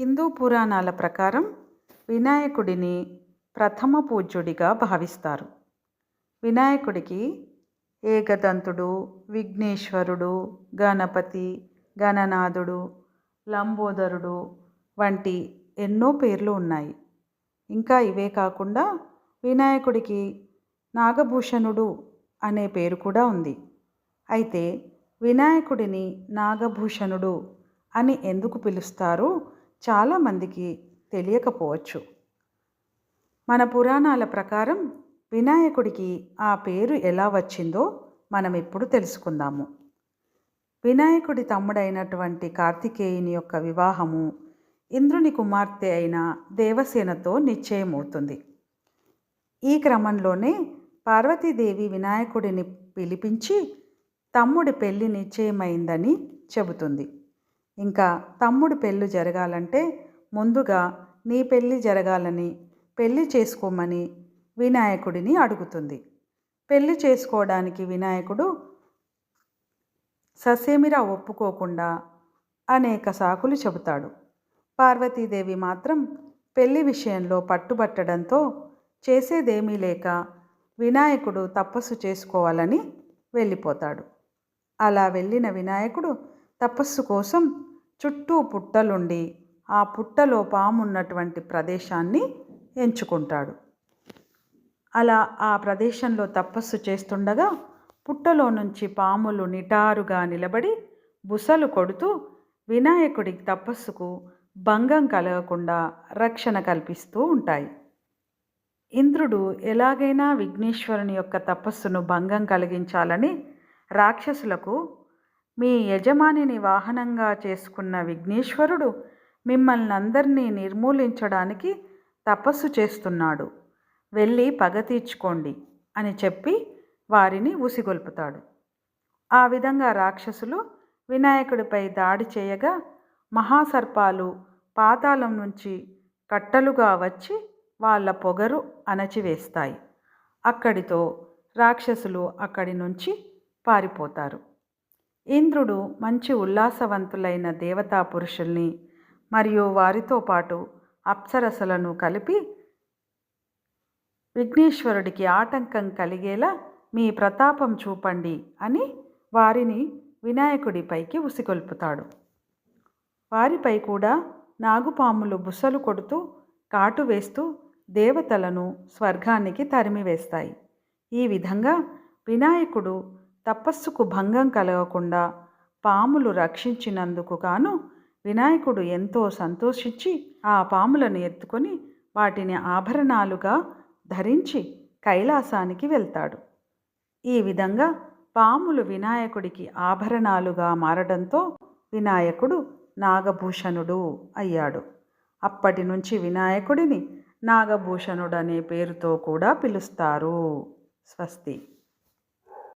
హిందూ పురాణాల ప్రకారం వినాయకుడిని ప్రథమ పూజ్యుడిగా భావిస్తారు. వినాయకుడికి ఏకదంతుడు విఘ్నేశ్వరుడు గణపతి గణనాథుడు లంబోదరుడు వంటి ఎన్నో పేర్లు ఉన్నాయి. ఇంకా ఇవే కాకుండా వినాయకుడికి నాగభూషణుడు అనే పేరు కూడా ఉంది. అయితే వినాయకుడిని నాగభూషణుడు అని ఎందుకు పిలుస్తారు? చాలామందికి తెలియకపోవచ్చు. మన పురాణాల ప్రకారం వినాయకుడికి ఆ పేరు ఎలా వచ్చిందో మనం ఇప్పుడు తెలుసుకుందాము. వినాయకుడి తమ్ముడైనటువంటి కార్తికేయుని యొక్క వివాహము ఇంద్రుని కుమార్తె అయిన దేవసేనతో నిశ్చయమవుతుంది. ఈ క్రమంలోనే పార్వతీదేవి వినాయకుడిని పిలిపించి తమ్ముడి పెళ్ళి నిశ్చయమైందని చెబుతుంది. ఇంకా తమ్ముడు పెళ్ళి జరగాలంటే ముందుగా నీ పెళ్ళి జరగాలని పెళ్ళి చేసుకోమని వినాయకుడిని అడుగుతుంది. పెళ్ళి చేసుకోవడానికి వినాయకుడు ససేమిరా ఒప్పుకోకుండా అనేక సాకులు చెబుతాడు. పార్వతీదేవి మాత్రం పెళ్ళి విషయంలో పట్టుబట్టడంతో చేసేదేమీ లేక వినాయకుడు తపస్సు చేసుకోవాలని వెళ్ళిపోతాడు. అలా వెళ్ళిన వినాయకుడు తపస్సు కోసం చుట్టూ పుట్టలుండి ఆ పుట్టలో పామున్నటువంటి ప్రదేశాన్ని ఎంచుకుంటాడు. అలా ఆ ప్రదేశంలో తపస్సు చేస్తుండగా పుట్టలో నుంచి పాములు నిటారుగా నిలబడి బుసలు కొడుతూ వినాయకుడి తపస్సుకు భంగం కలగకుండా రక్షణ కల్పిస్తూ ఉంటాయి. ఇంద్రుడు ఎలాగైనా విఘ్నేశ్వరుని యొక్క తపస్సును భంగం కలిగించాలని రాక్షసులకు మీ యజమానిని వాహనంగా చేసుకున్న విఘ్నేశ్వరుడు మిమ్మల్ని అందరినీ నిర్మూలించడానికి తపస్సు చేస్తున్నాడు. వెళ్ళి పగ తీర్చుకోండి అని చెప్పి వారిని ఉసిగొల్పుతాడు ఆ విధంగా రాక్షసులు వినాయకుడిపై దాడి చేయగా మహాసర్పాలు పాతాళం నుంచి కట్టలుగా వచ్చి వాళ్ళ పొగరు అణచివేస్తాయి. అక్కడితో రాక్షసులు అక్కడి నుంచి పారిపోతారు. ఇంద్రుడు మంచి ఉల్లాసవంతులైన దేవతా పురుషుల్ని మరియు వారితో పాటు అప్సరసలను కలిపి విఘ్నేశ్వరుడికి ఆటంకం కలిగేలా మీ ప్రతాపం చూపండి అని వారిని వినాయకుడిపైకి ఉసిగొల్పుతాడు. వారిపై కూడా నాగుపాములు బుసలు కొడుతూ కాటు వేస్తూ దేవతలను స్వర్గానికి తరిమివేస్తాయి. ఈ విధంగా వినాయకుడు తపస్సుకు భంగం కలగకుండా పాములు రక్షించినందుకు గాను వినాయకుడు ఎంతో సంతోషించి ఆ పాములను ఎత్తుకొని వాటిని ఆభరణాలుగా ధరించి కైలాసానికి వెళ్తాడు. ఈ విధంగా పాములు వినాయకుడికి ఆభరణాలుగా మారడంతో వినాయకుడు నాగభూషణుడు అయ్యాడు. అప్పటి నుంచి వినాయకుడిని నాగభూషణుడు అనే పేరుతో కూడా పిలుస్తారు. స్వస్తి.